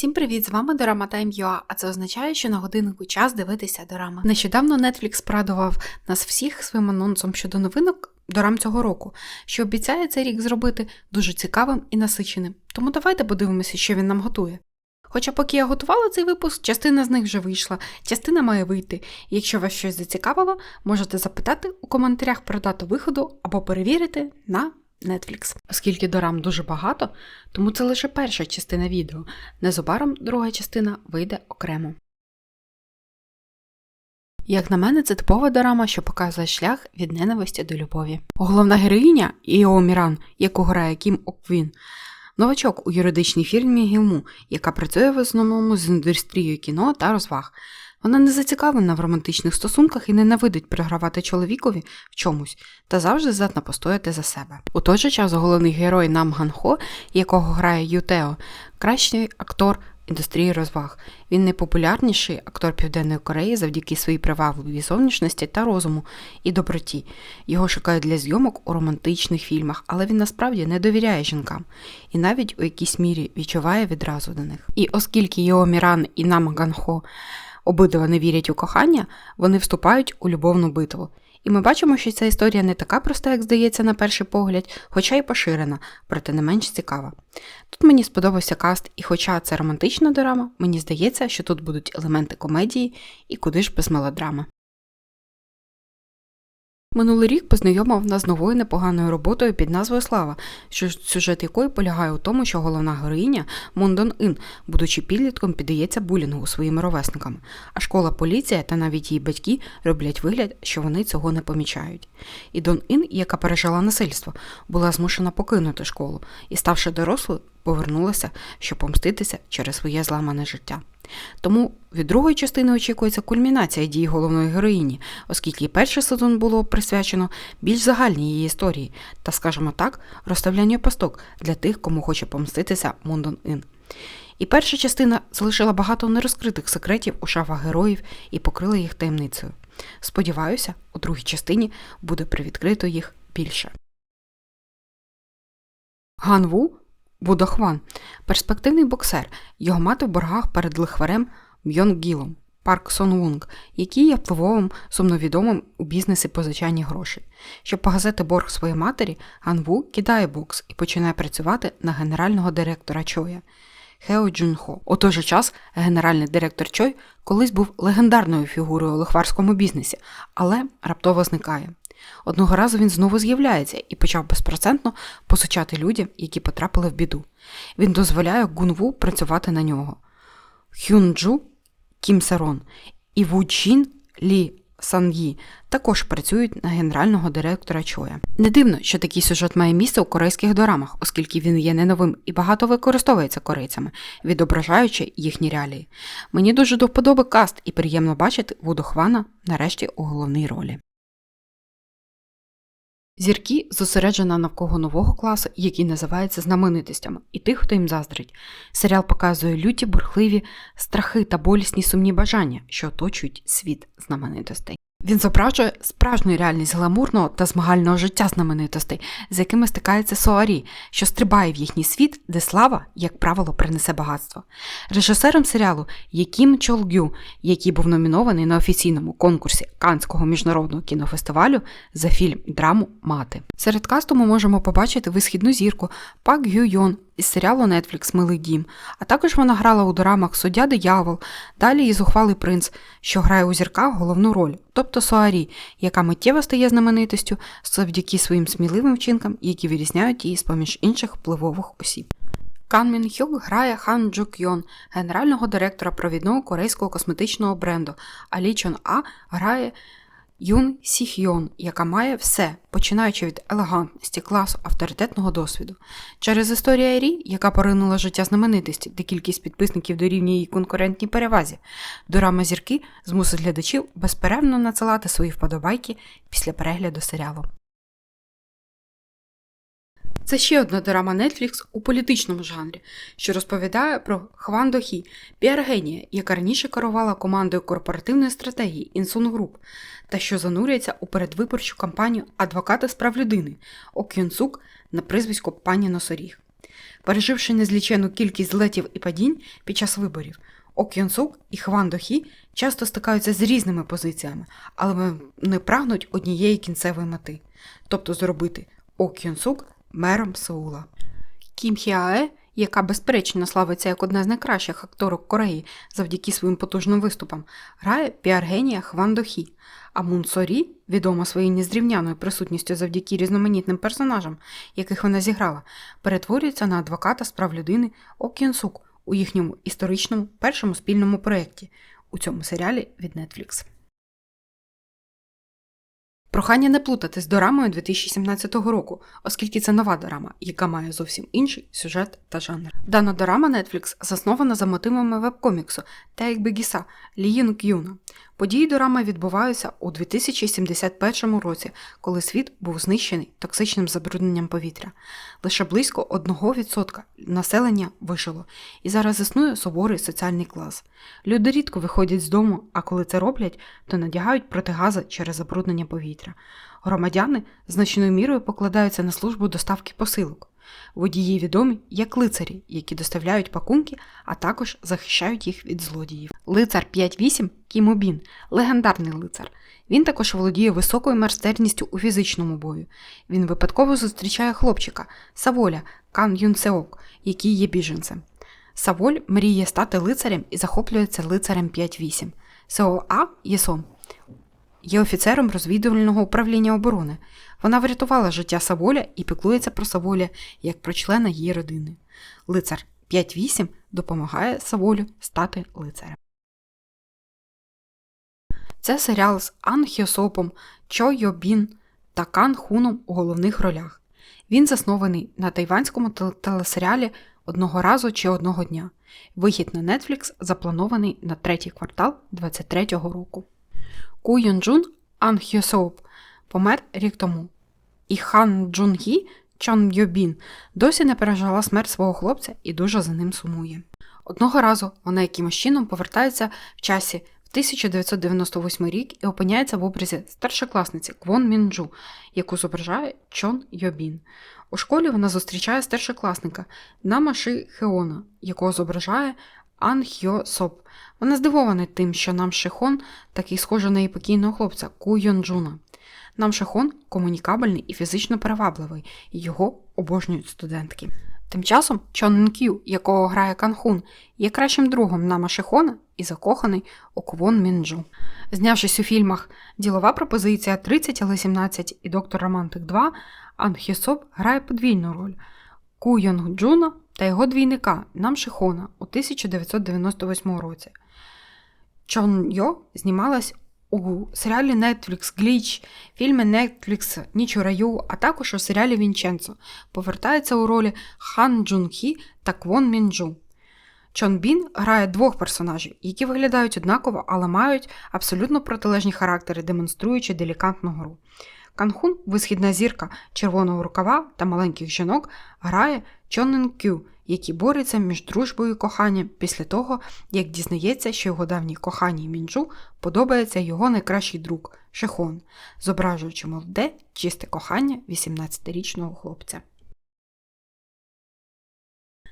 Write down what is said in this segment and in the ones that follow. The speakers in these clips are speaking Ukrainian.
Всім привіт! З вами Дорама Time.ua, а це означає, що на годиннику час дивитися дорама. Нещодавно Netflix порадував нас всіх своїм анонсом щодо новинок дорам цього року, що обіцяє цей рік зробити дуже цікавим і насиченим. Тому давайте подивимося, що він нам готує. Хоча поки я готувала цей випуск, частина з них вже вийшла, частина має вийти. Якщо вас щось зацікавило, можете запитати у коментарях про дату виходу або перевірити на Netflix. Оскільки дорам дуже багато, тому це лише перша частина відео. Незабаром друга частина вийде окремо. Як на мене, це типова дорама, що показує шлях від ненависті до любові. Головна героїня Іо Міран, яку грає Кім Оквін, новачок у юридичній фірмі Гілму, яка працює в основному з індустрією кіно та розваг. Вона не зацікавлена в романтичних стосунках і ненавидить програвати чоловікові в чомусь та завжди здатна постояти за себе. У той же час головний герой Нам Ган Хо, якого грає Ютео, кращий актор індустрії розваг. Він найпопулярніший актор Південної Кореї завдяки своїй привабливій зовнішності та розуму і доброті. Його шукають для зйомок у романтичних фільмах, але він насправді не довіряє жінкам і навіть у якійсь мірі відчуває відразу до них. І оскільки Йо Міран і Нам Ган Хо обидва не вірять у кохання, вони вступають у любовну битву. І ми бачимо, що ця історія не така проста, як здається, на перший погляд, хоча й поширена, проте не менш цікава. Тут мені сподобався каст, і хоча це романтична драма, мені здається, що тут будуть елементи комедії і куди ж без мелодрами. Минулий рік познайомив нас з новою непоганою роботою під назвою Слава, що сюжет якої полягає у тому, що головна героїня Мондон Ін, будучи підлітком, піддається булінгу своїми ровесниками, а школа, поліція та навіть її батьки роблять вигляд, що вони цього не помічають. І Дон Ін, яка пережила насильство, була змушена покинути школу і, ставши дорослою, повернулася, щоб помститися через своє зламане життя. Тому від другої частини очікується кульмінація дії головної героїні, оскільки перший сезон було присвячено більш загальній її історії та, скажімо так, розставлянню пасток для тих, кому хоче помститися Мондон Ін. І перша частина залишила багато нерозкритих секретів у шафах героїв і покрила їх таємницею. Сподіваюся, у другій частині буде привідкрито їх більше. Ган Ву Будохван перспективний боксер, його мати в боргах перед лихварем Бьон Гілом, Парк Сон Вунг, який є впливовим сумновідомим у бізнесі позичання грошей. Щоб погасити борг своєї матері, Ган Ву кидає бокс і починає працювати на генерального директора Чоя. Хео Джунхо. У той же час генеральний директор Чой колись був легендарною фігурою у лихварському бізнесі, але раптово зникає. Одного разу він знову з'являється і почав безпроцентно посучати людям, які потрапили в біду. Він дозволяє Гунву працювати на нього. Хюнджу Кім Сарон і Ву Лі Сан'ї також працюють на генерального директора Чоя. Не дивно, що такий сюжет має місце у корейських дорамах, оскільки він є не новим і багато використовується корейцями, відображаючи їхні реалії. Мені дуже до вподоби каст і приємно бачити Вуду Хвана нарешті у головній ролі. Зірки зосереджена навколо нового класу, який називається знаменитостями, і тих, хто їм заздрить. Серіал показує люті, бурхливі страхи та болісні сумні бажання, що оточують світ знаменитостей. Він зображує справжню реальність гламурного та змагального життя знаменитостей, з якими стикається Соарі, що стрибає в їхній світ, де слава, як правило, принесе багатство. Режисером серіалу є Кім Чолгю, який був номінований на офіційному конкурсі Канського міжнародного кінофестивалю за фільм драму Мати. Серед касту ми можемо побачити висхідну зірку Пак Гю Йон із серіалу Netflix Милий дім, а також вона грала у дорамах Суддя Диявол, далі і зухвалий принц, що грає у зірках головну роль, тобто Соарі, яка миттєво стає знаменитостю завдяки своїм сміливим вчинкам, які вирізняють її з поміж інших впливових осіб. Кан Мін Хюк грає Хан Джук Йон, генерального директора провідного корейського косметичного бренду, а Лі Чон А грає Юн Сіхйон, яка має все, починаючи від елегантності, класу, авторитетного досвіду. Через історію Айрі, яка поринула життя знаменитості, де кількість підписників дорівнює її конкурентній перевазі, дорама зірки змусить глядачів безперервно надсилати свої вподобайки після перегляду серіалу. Це ще одна драма Netflix у політичному жанрі, що розповідає про Хван Дохі, піар-генія, яка раніше керувала командою корпоративної стратегії Insun Group, та що занурюється у передвиборчу кампанію адвоката з прав людини Ок'юн Сук на прізвисько пані Носоріг. Переживши незлічену кількість злетів і падінь під час виборів, Ок Йон Сук і Хван Дохі часто стикаються з різними позиціями, але вони прагнуть однієї кінцевої мети, тобто зробити Ок Йон Сук мером Сеула. Кім Хіае, яка безперечно славиться як одна з найкращих акторок Кореї завдяки своїм потужним виступам, грає піаргенія Хван Дохі, а Мун Сорі, відома своєю незрівняною присутністю завдяки різноманітним персонажам, яких вона зіграла, перетворюється на адвоката з прав людини Ок Йон Сук у їхньому історичному першому спільному проєкті у цьому серіалі від Netflix. Прохання не плутати з дорамою 2017 року, оскільки це нова дорама, яка має зовсім інший сюжет та жанр. Дана дорама Netflix заснована за мотивами вебкоміксу Take Бегіса Ліїн К'юна. Події дорами відбуваються у 2071 році, коли світ був знищений токсичним забрудненням повітря. Лише близько 1% населення вижило, і зараз існує суворий соціальний клас. Люди рідко виходять з дому, а коли це роблять, то надягають протигази через забруднення повітря. Громадяни значною мірою покладаються на службу доставки посилок. Водії відомі як лицарі, які доставляють пакунки, а також захищають їх від злодіїв. Лицар 5-8 Кімобін легендарний лицар. Він також володіє високою майстерністю у фізичному бою. Він випадково зустрічає хлопчика Саволя Кан Юнсеок, який є біженцем. Саволь мріє стати лицарем і захоплюється лицарем 5-8. Сео-А Єсон є офіцером розвідувального управління оборони. Вона врятувала життя Саволя і піклується про Саволя як про члена її родини. Лицар 5-8 допомагає Саволю стати лицарем. Це серіал з Ан Хьосопом, Чо Йобін та Кан Хуном у головних ролях. Він заснований на тайванському телесеріалі Одного разу чи одного дня. Вихід на Netflix запланований на третій квартал 2023 року. Ку Йонджун Ан Хьосоп помер рік тому. І Хан Джун Гі Чон Йобін досі не пережила смерть свого хлопця і дуже за ним сумує. Одного разу вона якимось чином повертається в часі в 1998 рік і опиняється в образі старшокласниці Квон Мінджу, яку зображає Чон Йобін. У школі вона зустрічає старшокласника Намаши Хеона, якого зображає Ан Хьо Соп. Вона здивована тим, що Нам Шихон такий схожий на її покійного хлопця Ку Йонджуна. Нам Шихон комунікабельний і фізично привабливий, і його обожнюють студентки. Тим часом Чон Ін Кю, якого грає Канхун, є кращим другом Нама Шихона і закоханий у Квон Мінджу. Знявшись у фільмах Ділова пропозиція 30, але 17 і Доктор Романтик 2, Ан Хісоп грає подвійну роль Ку Йонг Джуна та його двійника Нам Шихона у 1998 році. Чон Йо знімалась у серіалі Netflix Glitch, фільмі Netflix Ніч у раю, а також у серіалі Вінченцо. Повертається у ролі Хан Джун Хі та Квон Мінджу. Чон Бін грає двох персонажів, які виглядають однаково, але мають абсолютно протилежні характери, демонструючи делікатну гру. Канхун, висхідна зірка червоного рукава та маленьких жінок, грає Чонен Кю, який бореться між дружбою і коханням після того, як дізнається, що його давній коханій Мінджу подобається його найкращий друг Шехон, зображуючи молоде, чисте кохання 18-річного хлопця.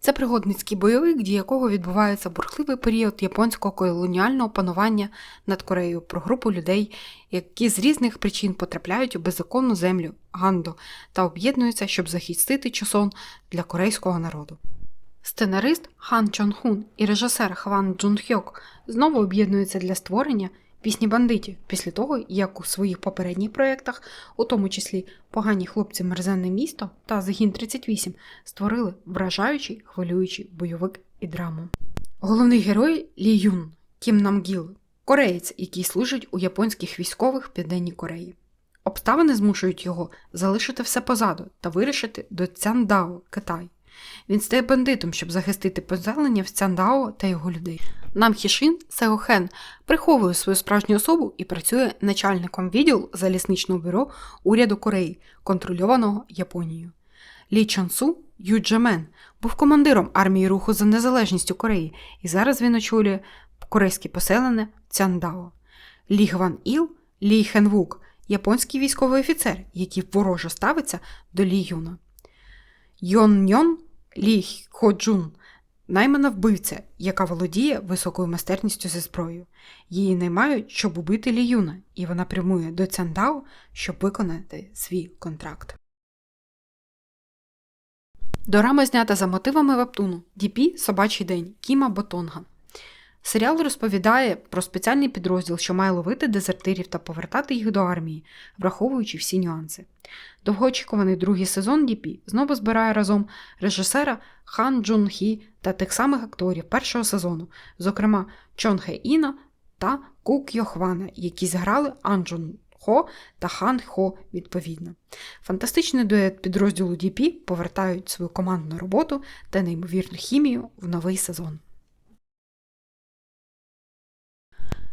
Це пригодницький бойовик, дії якого відбувається бурхливий період японського колоніального панування над Кореєю про групу людей, які з різних причин потрапляють у беззаконну землю Гандо та об'єднуються, щоб захистити Чосон для корейського народу. Сценарист Хан Чон Хун і режисер Хван Джун Хьок знову об'єднуються для створення пісні бандитів після того, як у своїх попередніх проєктах, у тому числі Погані хлопці Мерзенне місто та Загін 38, створили вражаючий хвилюючий бойовик і драму. Головний герой Лі Юн Кім Намгіл, кореєць, який служить у японських військових Південній Кореї. Обставини змушують його залишити все позаду та вирішити до Цяндао, Китай. Він стає бандитом, щоб захистити поселення в Цяндао та його людей. Нам Хішин Сеохен приховує свою справжню особу і працює начальником відділу залізничного бюро уряду Кореї, контрольованого Японією. Лі Чансу Юджемен був командиром армії руху за незалежністю Кореї, і зараз він очолює корейське поселення Цяндао. Лі Гван Іл Лі Хенвук японський військовий офіцер, який вороже ставиться до Лі Юна. Йон Ньон Лі Ходжун наймана вбивця, яка володіє високою майстерністю зі зброєю. Її наймають, щоб убити Лі Юна, і вона прямує до Цяндао, щоб виконати свій контракт. Дорама знята за мотивами вептуну Діпі Собачий день Кіма Ботонга. Серіал розповідає про спеціальний підрозділ, що має ловити дезертирів та повертати їх до армії, враховуючи всі нюанси. Довгоочікуваний другий сезон Діпі знову збирає разом режисера Хан Джун Хі та тих самих акторів першого сезону, зокрема Чон Хе Іна та Ку Кьо Хвана, які зіграли Ан Джун Хо та Хан Хо відповідно. Фантастичний дует підрозділу DP повертають свою командну роботу та неймовірну хімію в новий сезон.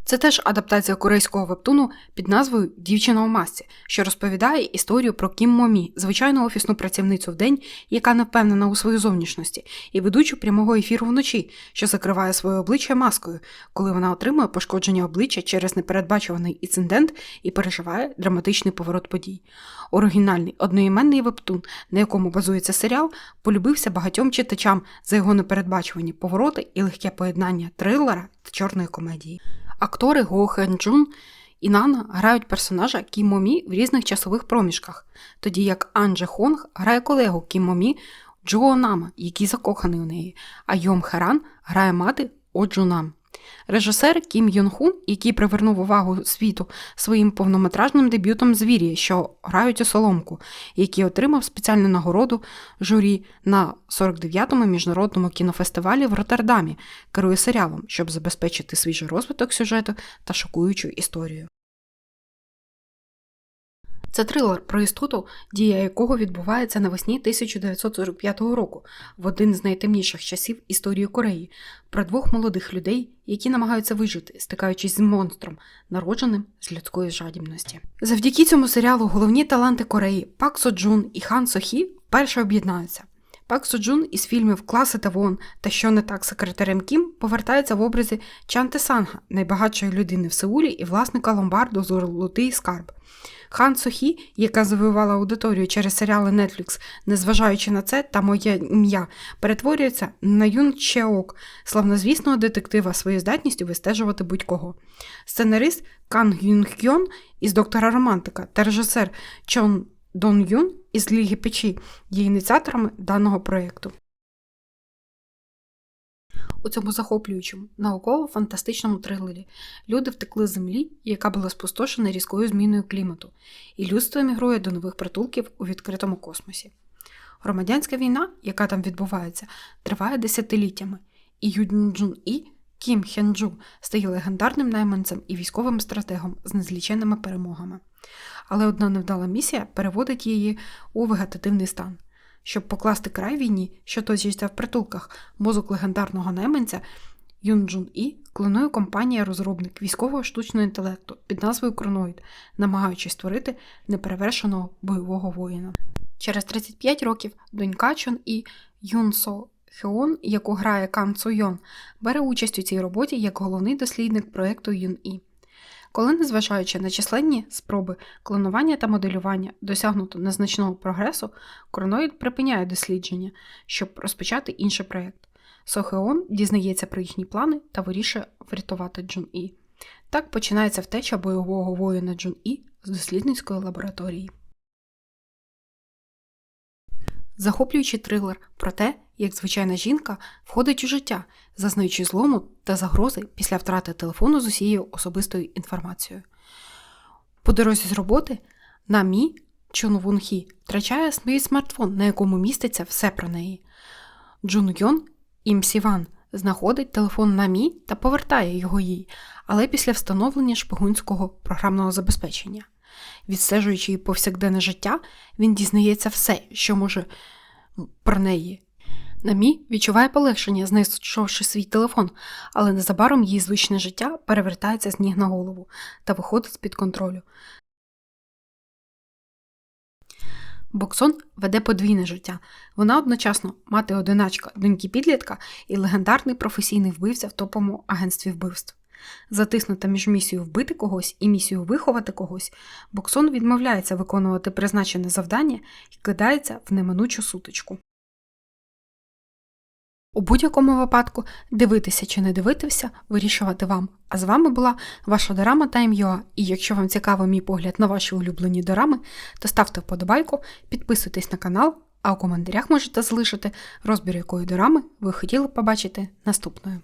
Це теж адаптація корейського вебтуну під назвою Дівчина у масці, що розповідає історію про Кім Момі, звичайну офісну працівницю в день, яка не впевнена у своїй зовнішності, і ведучу прямого ефіру вночі, що закриває своє обличчя маскою, коли вона отримує пошкодження обличчя через непередбачуваний інцидент і переживає драматичний поворот подій. Оригінальний одноіменний вебтун, на якому базується серіал, полюбився багатьом читачам за його непередбачувані повороти і легке поєднання трилера та чорної комедії. Актори Го Хен Джун і Нана грають персонажа Кім Момі в різних часових проміжках, тоді як Андже Хонг грає колегу Кім Момі Джуо Нама, який закоханий у неї, а Йом Херан грає мати О Джунам. Режисер Кім Йон Хун, який привернув увагу світу своїм повнометражним дебютом Звірі, що грають у соломку, який отримав спеціальну нагороду журі на 49-му міжнародному кінофестивалі в Роттердамі, керує серіалом, щоб забезпечити свіжий розвиток сюжету та шокуючу історію. Це трилер про істоту, дія якого відбувається навесні 1945 року, в один з найтемніших часів історії Кореї, про двох молодих людей, які намагаються вижити, стикаючись з монстром, народженим з людської жадібності. Завдяки цьому серіалу головні таланти Кореї Пак Со Джун і Хан Сохі вперше об'єднаються. Пак Суджун із фільмів Класи та Вон та Що не так секретарем Кім повертається в образі Чанте Санга, найбагатшої людини в Сеулі і власника ломбарду Золотий скарб. Хан Сохі, яка завоювала аудиторію через серіали Netflix, незважаючи на це та моє ім'я, перетворюється на Юн Чеок, славнозвісного детектива своєю здатністю вистежувати будь-кого. Сценарист Кан Юн Хьон із доктора Романтика та режисер Чон Дон Юн із Ліги Печі є ініціаторами даного проєкту. У цьому захоплюючому науково-фантастичному трилері люди втекли з землі, яка була спустошена різкою зміною клімату, і людство емігрує до нових притулків у відкритому космосі. Громадянська війна, яка там відбувається, триває десятиліттями, і Юдін І Кім Хенджу стає легендарним найманцем і військовим стратегом з незліченними перемогами. Але одна невдала місія переводить її у вегетативний стан. Щоб покласти край війні, що точиться в притулках, мозок легендарного найманця Юн Джун І клонує компанія розробник військового штучного інтелекту під назвою Кроноїд, намагаючись створити неперевершеного бойового воїна. Через 35 років донька Чон І Юн Со Хеон, яку грає Кан Цу Йон, бере участь у цій роботі як головний дослідник проєкту Юн І. Коли, незважаючи на численні спроби клонування та моделювання досягнуто незначного прогресу, Кроноїд припиняє дослідження, щоб розпочати інший проєкт. Сохеон дізнається про їхні плани та вирішує врятувати Джун І. Так починається втеча бойового воїна Джун І з дослідницької лабораторії. Захоплюючий трилер про те, як звичайна жінка входить у життя, зазнаючи злому та загрози після втрати телефону з усією особистою інформацією. По дорозі з роботи Намі Чон Вун Хі втрачає свій смартфон, на якому міститься все про неї. Джун Йон Ім Сіван знаходить телефон Намі та повертає його їй, але після встановлення шпигунського програмного забезпечення. Відстежуючи її повсякденне життя, він дізнається все, що може про неї. Намі відчуває полегшення, знайшовши свій телефон, але незабаром її звичне життя перевертається з ніг на голову та виходить з під контролю. Боксон веде подвійне життя. Вона одночасно мати одиначка, доньки підлітка і легендарний професійний вбивця в топовому агентстві вбивств. Затиснута між місією вбити когось і місією виховати когось, Боксон відмовляється виконувати призначене завдання і кидається в неминучу сутичку. У будь-якому випадку дивитися чи не дивитися, вирішувати вам. А з вами була ваша дорама Time.ua. І якщо вам цікавий мій погляд на ваші улюблені дорами, то ставте вподобайку, підписуйтесь на канал, а у коментарях можете залишити розбір якої дорами ви хотіли б побачити наступною.